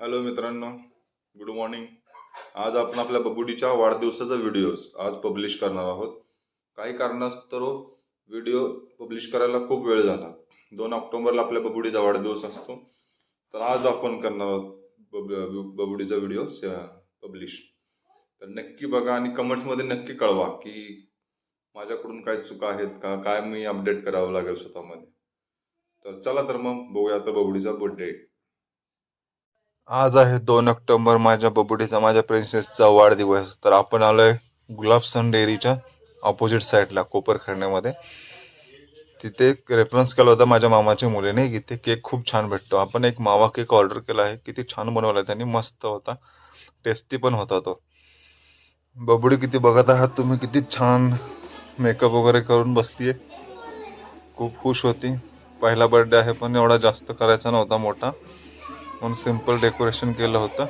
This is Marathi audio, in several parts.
हॅलो मित्रांनो गुड मॉर्निंग आज आपण आपल्या बबुडीच्या वाढदिवसाचा व्हिडिओ आज पब्लिश करणार आहोत. काही कारणास्तव व्हिडिओ पब्लिश करायला खूप वेळ झाला. दोन ऑक्टोबरला आपल्या बबुडीचा वाढदिवस असतो. तर आज आपण करणार आहोत बब- बबुडीचा व्हिडिओ पब्लिश तर नक्की बघा आणि कमेंट्समध्ये नक्की कळवा की माझ्याकडून काय चुका आहेत का काय मी अपडेट करावं लागेल स्वतःमध्ये. तर चला तर मग बघूया आता बबुडीचा बर्थडे आज आहे दोन ऑक्टोबर माझ्या बबुडीचा माझ्या प्रिन्सेसचा वाढदिवस. तर आपण आलोय गुलाबसन डेअरीच्या ऑपोजिट साईडला कोपरखंड्यामध्ये तिथे एक रेफरन्स केला होता माझ्या मामाच्या मुलीने की तिथे केक खूप छान भेटतो. आपण एक मावा केक ऑर्डर केला आहे किती छान बनवला त्यांनी मस्त होता. टेस्टी पण होता तो. बबुडी किती बघत आहात तुम्ही? किती छान मेकअप वगैरे करून बसलीये. खूप खुश होती. पहिला बर्थडे आहे पण एवढा जास्त करायचा नव्हता मोठा. म्हणून सिंपल डेकोरेशन केलं होतं.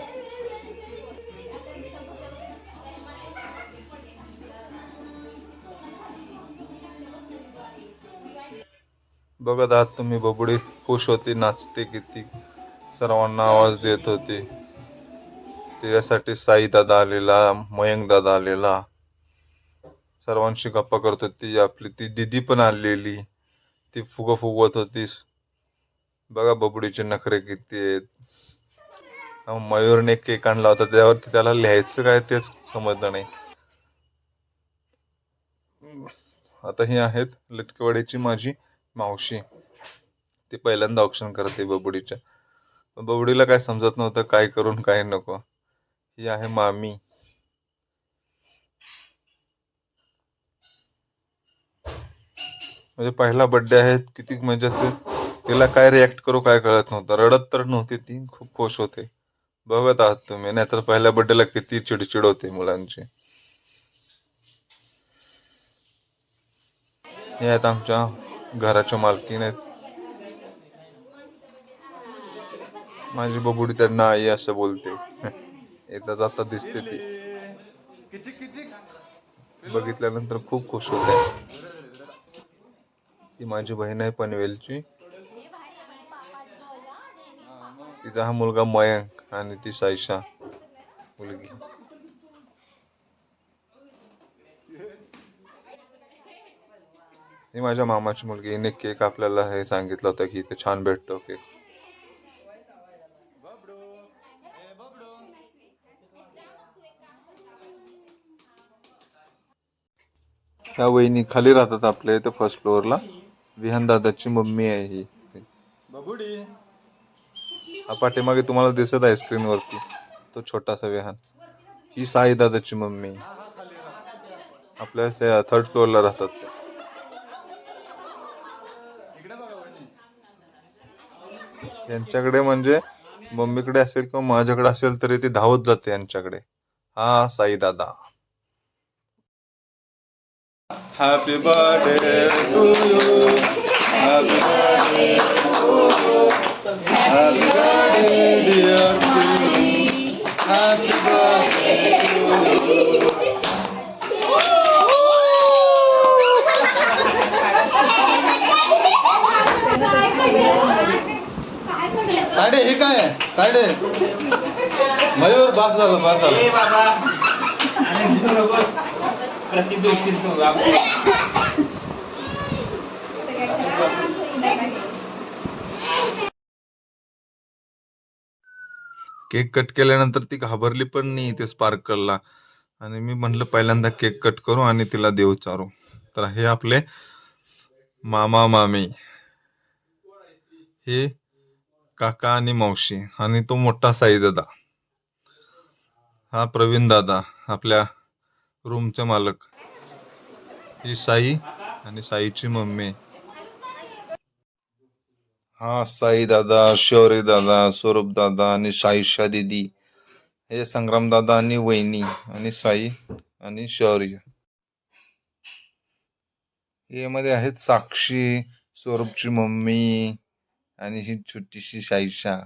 बघत आहात तुम्ही बबडी खुश होती नाचते किती. सर्वांना आवाज देत होती. त्याच्यासाठी साई दादा आलेला मयंक दादा आलेला. सर्वांशी गप्पा करत होती. आपली ती दिदी पण आलेली. ती फुग फुगवत होती. बघा बबडीचे नखरे किती आहेत. मयूरने केक आणला होता त्यावरती त्याला लिहायचं काय तेच समजलं नाही. आता ही आहेत लटकेवाडीची माझी मावशी. ती पहिल्यांदा ऑप्शन करते बबडीच्या. बबडीला काय समजत नव्हतं काय करून काय नको. ही आहे मामी. म्हणजे पहिला बड्डे आहे किती म्हणजे असेल. तिला काय रिॲक्ट करू काय कळत नव्हतं. रडत तर नव्हती ती खूप खुश होते. बघत आहात तुम्ही नाहीतर पहिल्या बड्डेला किती चिडचिड होते मुलांची. हे आहेत आमच्या घराच्या मालकीन आहेत. माझी बबुडी त्यांना आई असं बोलते. येता जाता दिसते ती. बघितल्यानंतर खूप खुश होते. ती माझी बहीण आहे पनवेलची. तिचा हा मुलगा मयंक आणि ती साईशा. मुलगी. ही माझ्या मामाची मुलगी. हिने केक आपल्याला हे सांगितलं होतं की इथे छान भेटतो केक. त्या वहिनी खाली राहतात आपल्या इथे फर्स्ट फ्लोअरला विहान दादाची मम्मी आहे ही. हा पाठीमागे तुम्हाला दिसत आहे स्क्रीन वरती तो छोटासा विहान. ही साई दादाची मम्मी. आपल्या थर्ड फ्लोअरला राहतात ते. यांच्याकडे म्हणजे मम्मीकडे असेल किंवा माझ्याकडे असेल तरी ती धावत जाते यांच्याकडे. हा साई दादा. हॅपी बर्थडे हे साडे मयूर बास झालं बास झालं प्रसिद्ध केक कट केल्यानंतर ती घाबरली पण नाही ते स्पार्कलला. आणि मी म्हटलं पहिल्यांदा केक कट करू आणि तिला देऊ चारू. तर हे आपले मामा मामी. हे काका आणि मावशी आणि तो मोठा साई दादा. हा प्रवीण दादा आपल्या रूमचे मालक. ही साई आणि साईची मम्मी. हा साई दादा शौर्य दादा स्वरूप दादा आणि साईशा दिदी. हे संग्राम दादा आणि वहिनी आणि साई आणि शौर्य. हे मध्ये आहेत साक्षी स्वरूपची मम्मी आणि ही छोटीशी साईशा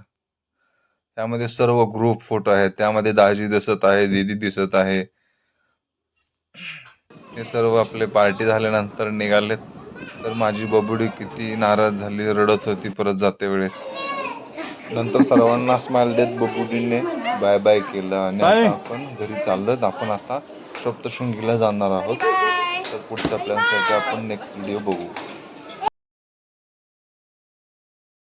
त्यामध्ये सर्व ग्रुप फोटो आहेत. त्यामध्ये दाजी दिसत आहे दीदी दिसत आहे. हे सर्व आपले पार्टी झाल्यानंतर निघालेत. तर माझी बबुडी किती नाराज झाली रडत होती परत जाते वेळेस. नंतर सर्वांना स्माइल देत बबुडीने बाय बाय केलं. आणि. आता आपण घरी चाललोत. आपण आता सप्तशृंगीला जाणार आहोत. तर पुढच्या प्लॅनसाठी आपण नेक्स्ट व्हिडिओ बघू.